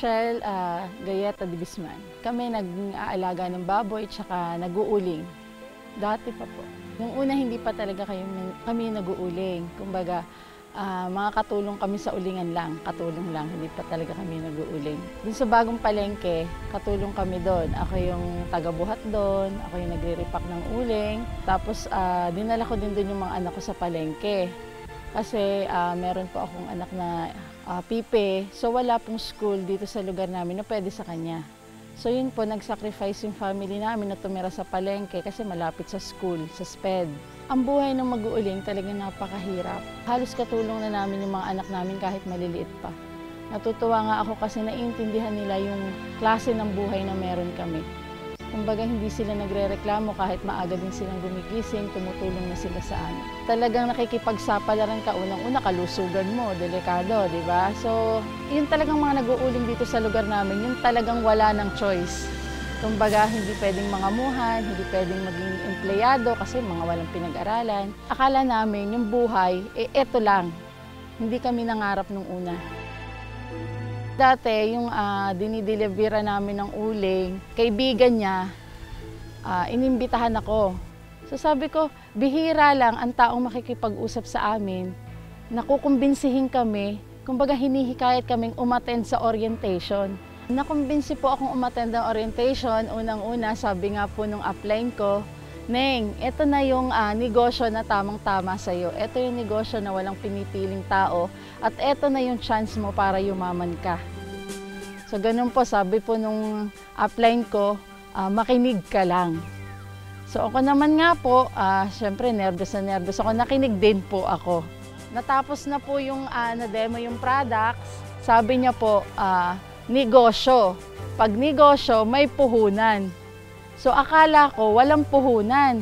Rochelle uh, Gayeta de Bisman. Kami nag-aalaga ng baboy tsaka nag-uuling. Dati pa po. Nung una hindi pa talaga kayo, kami nag-uuling. Kumbaga, uh, mga katulong kami sa ulingan lang. Katulong lang, hindi pa talaga kami nag-uuling. Dun sa bagong palengke, katulong kami doon. Ako yung taga-buhat doon, ako yung nagre-repack ng uling. Tapos uh, dinala ko din doon yung mga anak ko sa palengke. Kasi uh, meron po akong anak na uh, pipe. So wala pong school dito sa lugar namin na pwede sa kanya. So yun po, nag-sacrifice yung family namin na tumira sa palengke kasi malapit sa school, sa SPED. Ang buhay ng mag-uuling talagang napakahirap. Halos katulong na namin yung mga anak namin kahit maliliit pa. Natutuwa nga ako kasi naiintindihan nila yung klase ng buhay na meron kami. Kumbaga hindi sila nagre-reklamo kahit maaga din silang gumigising, tumutulong na sila sa amin. Talagang nakikipagsapalaran ka, unang-una kalusugan mo, delikado, di ba? So, yun talagang mga nag-uuling dito sa lugar namin, yun talagang wala ng choice. Kumbaga, hindi pwedeng mga muhan, hindi pwedeng maging empleyado kasi mga walang pinag-aralan. Akala namin yung buhay, eh eto lang. Hindi kami nangarap nung una. Dati, yung uh, dinidelivera namin ng uling, kaibigan niya, uh, inimbitahan ako. So sabi ko, bihira lang ang taong makikipag-usap sa amin, nakukumbinsihin kami, kumbaga hinihikayat kaming umattend sa orientation. Nakumbinsi po akong umattend ng orientation, unang-una sabi nga po nung upline ko, Neng, ito na yung uh, negosyo na tamang-tama sa iyo. Ito yung negosyo na walang pinipiling tao at ito na yung chance mo para yumaman ka. So ganun po, sabi po nung upline ko, uh, makinig ka lang. So ako naman nga po, uh, syempre nervous na nervous ako, nakinig din po ako. Natapos na po yung uh, na-demo yung products, sabi niya po, uh, negosyo. Pag negosyo, may puhunan. So akala ko walang puhunan.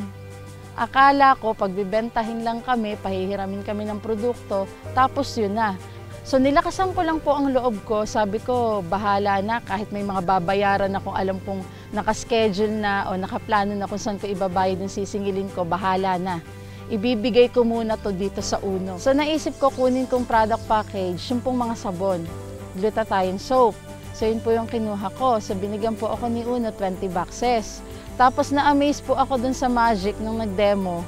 Akala ko pagbibentahin lang kami, pahihiramin kami ng produkto, tapos yun na. So nilakasan ko lang po ang loob ko. Sabi ko, bahala na kahit may mga babayaran kung alam kong nakaschedule na o nakaplano na kung saan ko ibabayad yung sisingilin ko, bahala na. Ibibigay ko muna to dito sa uno. So naisip ko kunin kong product package, yung pong mga sabon, glutathione soap. So yun po yung kinuha ko. So binigyan po ako ni Uno 20 boxes. Tapos na-amaze po ako dun sa magic nung nag-demo.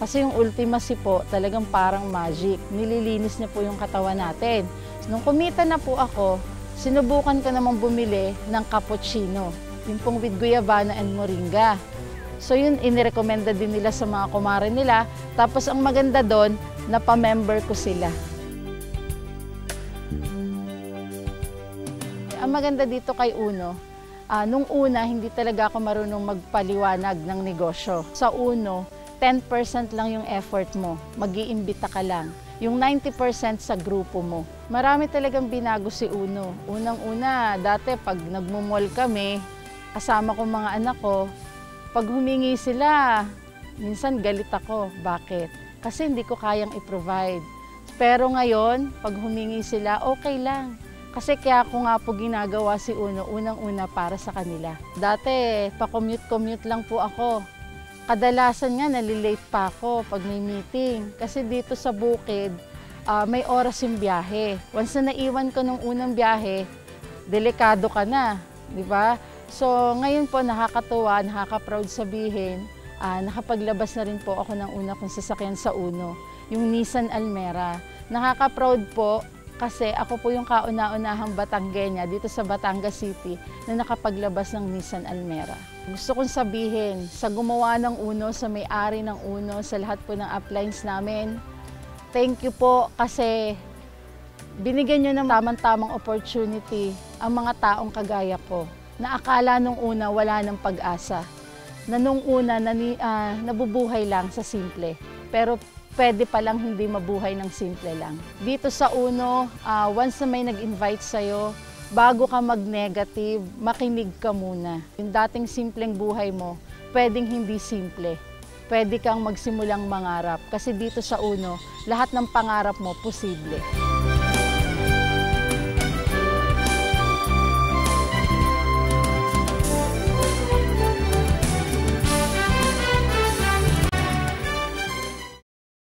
Kasi yung ultimacy po, talagang parang magic. Nililinis niya po yung katawan natin. Nung kumita na po ako, sinubukan ko namang bumili ng cappuccino. Yung pong with guayabana and moringa. So yun, inirekomenda din nila sa mga kumare nila. Tapos ang maganda doon, napamember ko sila. Maganda dito kay Uno, Uh, nung una, hindi talaga ako marunong magpaliwanag ng negosyo. Sa uno, 10% lang yung effort mo. Mag-iimbita ka lang. Yung 90% sa grupo mo. Marami talagang binago si Uno. Unang-una, dati pag nagmumol kami, kasama ko mga anak ko, pag humingi sila, minsan galit ako. Bakit? Kasi hindi ko kayang i-provide. Pero ngayon, pag humingi sila, okay lang kasi kaya ako nga po ginagawa si Uno, unang-una para sa kanila. Dati, pa-commute-commute lang po ako. Kadalasan nga, nalilate pa ako pag may meeting. Kasi dito sa bukid, uh, may oras yung biyahe. Once na naiwan ko nung unang biyahe, delikado ka na, di ba? So, ngayon po nakakatuwa, nakaka-proud sabihin, uh, nakapaglabas na rin po ako ng una kong sasakyan sa Uno, yung Nissan Almera. Nakaka-proud po kasi ako po yung kauna-unahang Batanggenya dito sa Batangas City na nakapaglabas ng Nissan Almera. Gusto kong sabihin, sa gumawa ng Uno, sa may-ari ng Uno, sa lahat po ng uplines namin, thank you po kasi binigyan nyo ng tamang-tamang opportunity ang mga taong kagaya ko na akala nung una wala ng pag-asa. Na nung una nani, uh, nabubuhay lang sa simple. Pero pwede palang hindi mabuhay ng simple lang. Dito sa Uno, uh, once na may nag-invite sa'yo, bago ka mag-negative, makinig ka muna. Yung dating simpleng buhay mo, pwedeng hindi simple. Pwede kang magsimulang mangarap kasi dito sa Uno, lahat ng pangarap mo posible.